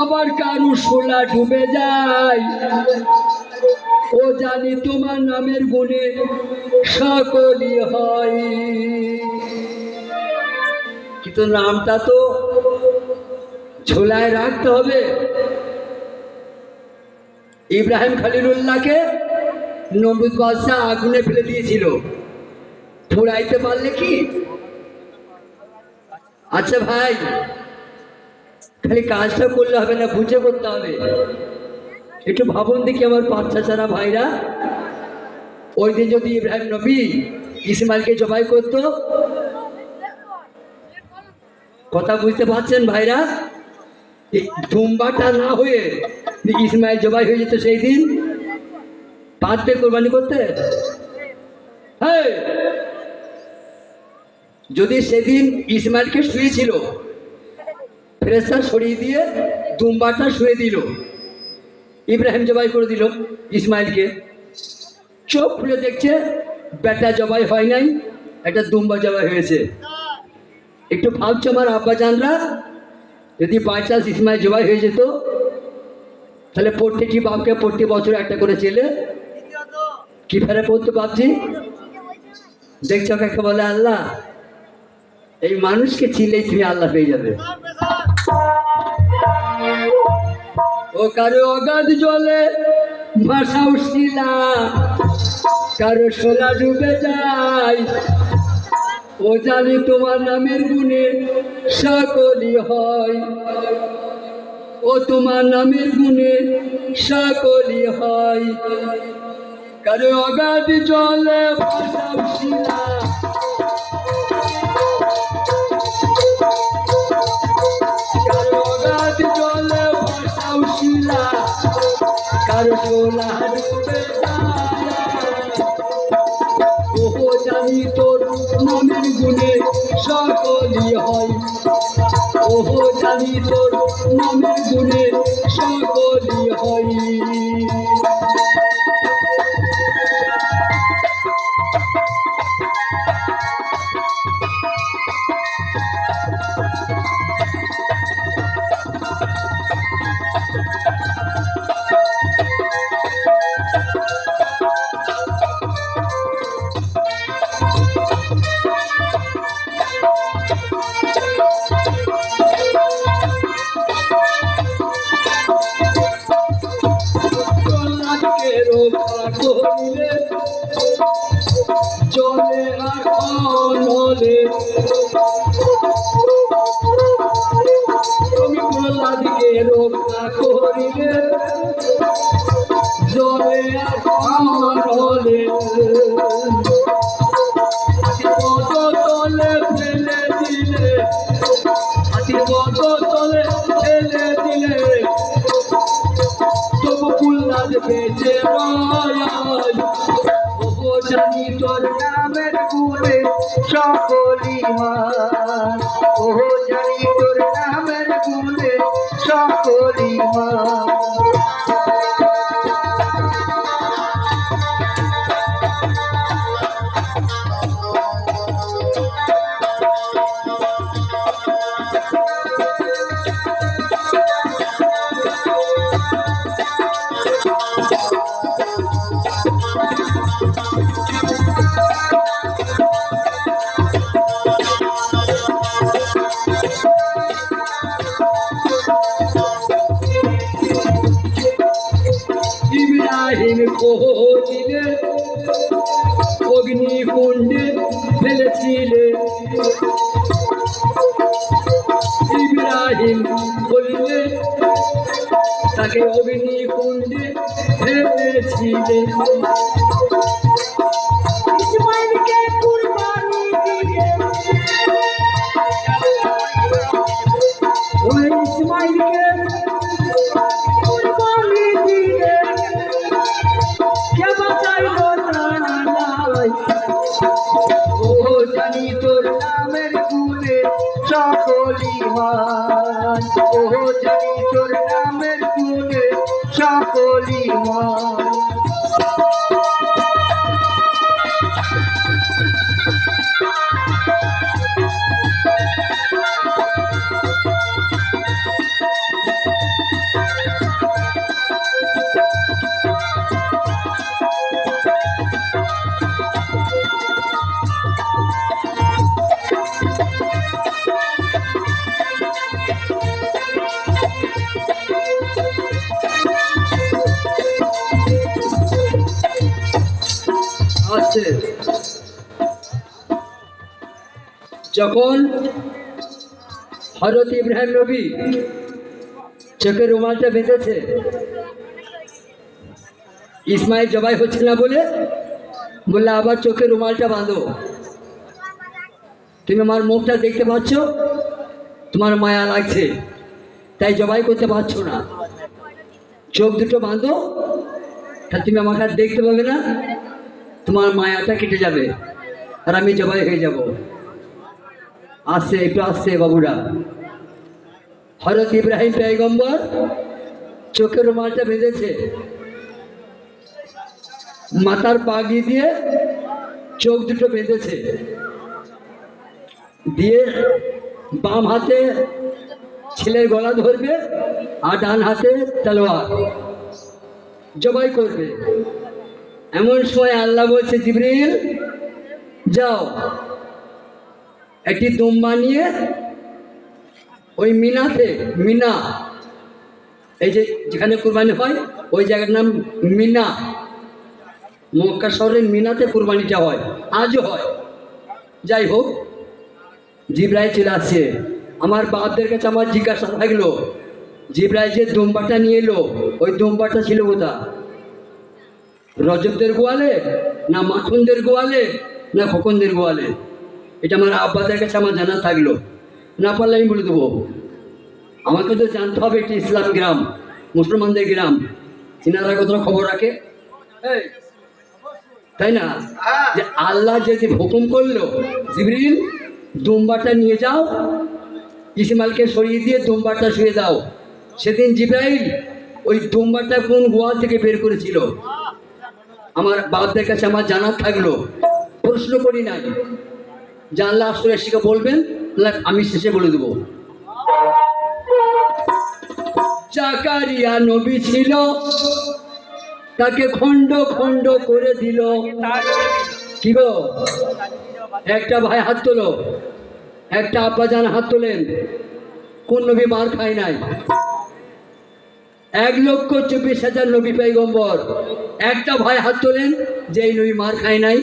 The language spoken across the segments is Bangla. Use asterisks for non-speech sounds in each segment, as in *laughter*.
আবার কারু শোলা ডুবে যায়। ও জানি তোমার নামের গুণে সকলই হয়। কিন্তু নামটা তো ঝোলায় রাখতে হবে। ইব্রাহিম খালিলুল্লাহকে নমরুদ বাদশাহ আগুনে ফেলে দিয়েছিল। পুড়াইতে পারলে কি? আচ্ছা ভাই খালি কাজটা করলে হবে না বুঝে করতে হবে। একটু ভাবুন দেখি আমার বাচ্চা ছাড়া ভাইরা। ওই দিন যদি ইব্রাহিম নবী ইসমাইলকে জবাই করত, কথা বুঝতে পারছেন ভাইরা? এই দুম্বাটা না হয়ে ইসমাইল জবাই হয়ে যেত সেই দিন পাঁচতে কোরবানি করতে? হ্যাঁ যদি সেদিন ইসমাইলকে শুয়েছিল ফেরেস্তা সরিয়ে দিয়ে দুম্বাটা শুয়ে দিল। ইব্রাহিম জবাই করে দিল ইসমাইলকে। চোখ খুলে দেখছে বেটা জবাই হয় নাই, একটা দুম্বা জবাই হয়েছে। একটু ভাবছ আমার আব্বা জানরা, যদি বাই চান্স ইসমাইল জবাই হয়ে যেত, তাহলে প্রত্যেকটি বাপকে প্রতি বছর একটা করে ছেলে? কি ফেরে পড়তে পারছি দেখছ কাকে বলে, আল্লাহ, এই মানুষকে চিনলেই তুমি আল্লাহ পেয়ে যাবে। ও কারও অগাধ জলে ভাষাও শিলা, কারও সোলা ডুবে যায়। ও জানি তোমার নামের গুণে সকলই হয়। ও তোমার নামের গুণে সকলই হয়। কারও অগাধ জলে ভাষাও শিলা কারও যায় ওহো জানি তোর নামের গুণে সকলই হয়। ওহো জানি তোর নামের গুণে সকলই হয়। চলে আর অনলে তুমি প্রহ্লাদকে রক্ষা করিলে। জলে আর অনলে পদ তলে ফেলে দিলে। পদ তলে ফেলে দিলে। তবু কুল্লাদ বেঁচে রয় জানি তোর নামের ফুলে সকলি মা ও জানি তোর কোহদিলে অগ্নিকুণ্ডে ফেলেছিলে। ইব্রাহিম বললে তাকে অগ্নিকুণ্ডে ফেলেছিলে। ইসমাইলকে মান ও জানি তোর নামের গুণে সকলি মান। ও আসছে যখন হরত ইব্রাহিম নবী চোখের রুমালটা বেঁধেছে, ইসমাইল জবাই হচ্ছে না বলে বললে, আবার চোখের রুমালটা বাঁধো। তুমি আমার মুখটা দেখতে পাচ্ছ? তোমার মায়া লাগছে। তাই জবাই করতে পারছ না। চোখ দুটো বাঁধো। তা তুমি আমাকে দেখতে পাবে না? তোমার মায়াটা কেটে যাবে আর আমি জবাই হয়ে যাব। আসছে একটু আসছে বাবুরা। হরত ইব্রাহিম পেগম্বর চোখের রুমালটা বেঁধেছে। মাথার পাগড়ি দিয়ে চোখ দুটো বেঁধেছে। দিয়ে বাম হাতে ছেলের গলা ধরবে আর ডান হাতে তলোয়ার। জবাই করবে। এমন সময় আল্লাহ বলছে, জিবরিল, যাও। একটি দুম্বা নিয়ে ওই মিনাতে, মিনা, এই যে যেখানে কুরবানি হয়, ওই জায়গার নাম মিনা। মক্কা শহরের মিনাতে কুরবানিটা হয়, আজও হয়। যাই হোক জিব্রাই চলে আসছে। আমার বাপদের কাছে আমার জিজ্ঞাসা থাকল জিব্রাই যে দুম্বাটা নিয়ে এলো, ওই দুম্বাটা ছিল কোথা রজবদের গোয়ালে, না মাখনদের গোয়ালে, না খোকনদের গোয়ালে? এটা আমার আব্বাদের কাছে আমার জানা থাকল। না পারলে আমি বলে দেবো। আমাকে তো জানতে হবে এটি ইসলাম গ্রাম, মুসলমানদের গ্রাম। চিনারা কতটা খবর রাখে? তাই না? যে আল্লাহ যদি হুকুম করল, জিবরিল দুম্বাটা নিয়ে যাও, ইসমাইলকে সরিয়ে দিয়ে দুম্বাটা শুয়ে দাও। সেদিন জিব্রাইল ওই দুম্বাটা কোন গোয়াল থেকে বের করেছিল? আমার বাপদের কাছে আমার জানা থাকল। প্রশ্ন করি নাই। জানলে আসলে শিখে বলবেন? আমি শেষে বলে দেবো। চাকারিয়া নবী ছিল, তাকে খণ্ড খণ্ড করে দিল। কি গো? একটা ভাই হাত তোলো, একটা আব্বাজান হাত তোলেন। কোন নবী মার খায় নাই? এক লক্ষ চব্বিশ হাজার নবী পেগম্বর একটা ভাই হাত তোলেন যে এই নবী মার খায় নাই।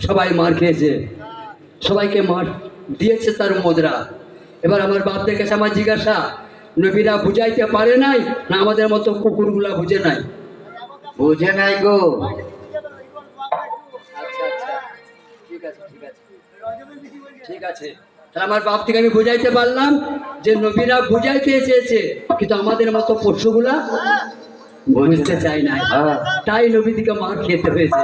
সবাই মার খেয়েছে। সবাইকে মার দিয়েছে তার মুদ্রা। এবার আমার বাপদের কাছে আমার জিজ্ঞাসা নবীরা বুঝাইতে পারে নাই না আমাদের মতো কুকুরগুলা বুঝে নাই? বুঝে নাই গো। আচ্ছা আচ্ছা। ঠিক আছে ঠিক আছে। ঠিক আছে। তাহলে আমার বাপ থেকে আমি বুঝাইতে পারলাম যে নবীরা বুঝাইতে চেয়েছে কিন্তু আমাদের মতো পশুগুলা বুঝতে চাই না হ্যাঁ। তাই নবী থেকে মার খেতে হয়েছে।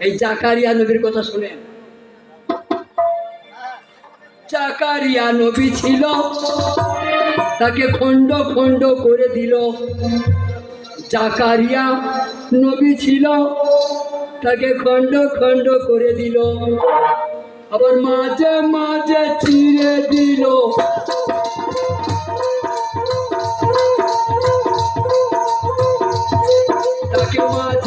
এই জাকারিয়া নবীর কথা শুনেন। জাকারিয়া নবী ছিল তাকে খণ্ড খণ্ড করে দিল। জাকারিয়া নবী ছিল তাকে খণ্ড খণ্ড করে দিল। আবার মাঝে মাঝে চিড়ে দিল। তাকে মাঝে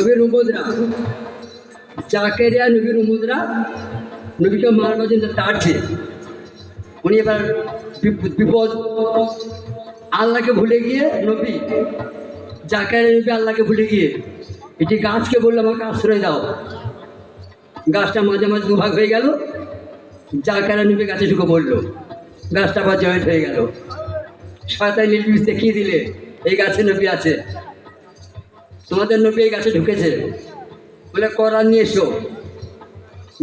নবীর উমদরা জাকেরিয়া নবীর উমদরা নবীকে মারবার জন্য তাড়ছে উনি এবার বিপ- বিপদ, আল্লাহকে ভুলে গিয়ে নবী, জাকেরিয়া নবী আল্লাহকে ভুলে গিয়ে এটি গাছকে বলল, আমাকে আশ্রয় দাও। গাছটা মাঝে মাঝে দুভাগ হয়ে গেল। জাকেরিয়া নবী গাছে ঢুকে পড়ল। গাছটা আবার জয়েন্ট হয়ে গেল। শয়তান নীলবিষ দেখিয়ে দিলে, এই গাছে নবী আছে। তোমাদের নবী এই গাছে ঢুকেছে। বলে করার নিয়ে এসো।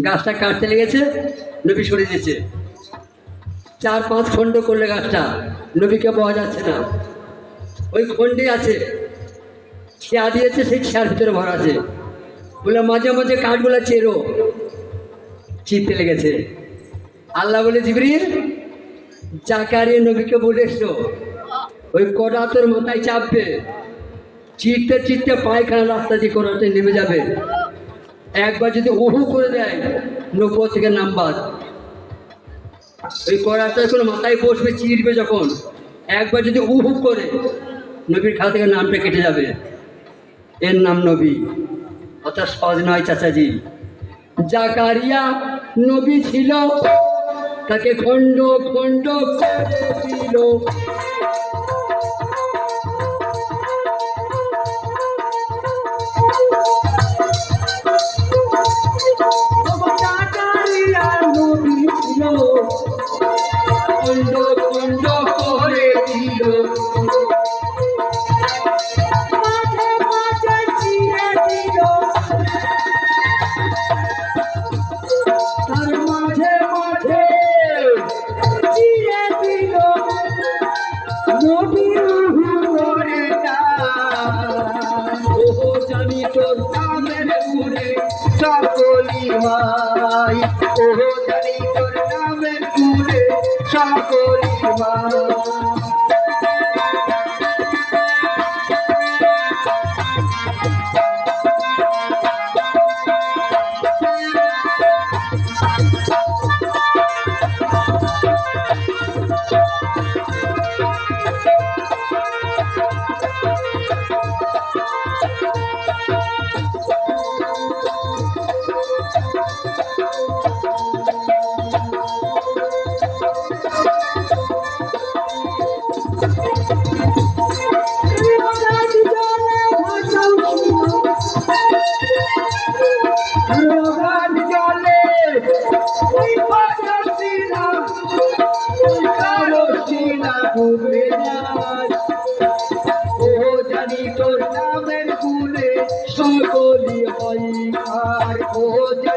গাছটা কাটতে লেগেছে নবী সরে দিয়েছে। চার পাঁচ খণ্ড করলে গাছটা নবীকে পাওয়া যাচ্ছে না। ওই খণ্ডে আছে। খেয়া দিয়েছে, সেই খেয়ার ভিতরে ভরা আছে। বলে, মাঝে মাঝে কাঠগুলো চেরো। চিপতে লেগেছে। আল্লাহ বলে জিবরির জাকারিয়া নবীকে বলে এসো। ওই কটা তোর মাথায় চাপবে। চিটতে চিটতে পায়খানা রাস্তা দিয়ে কোনোটা নেমে যাবে। একবার যদি উহু করে দেয়, নব্বই থেকে নাম্বার। ওই কড়াটা করে মাথায় বসবে, চিরবে যখন। একবার যদি উহু করে, নবীর খাওয়া থেকে নামটা কেটে যাবে। এর নাম নবী। অর্থাৎ সহজ নয় চাচাজি। জাকারিয়া নবী ছিল, তাকে খণ্ড খণ্ড করে Thank *laughs* you.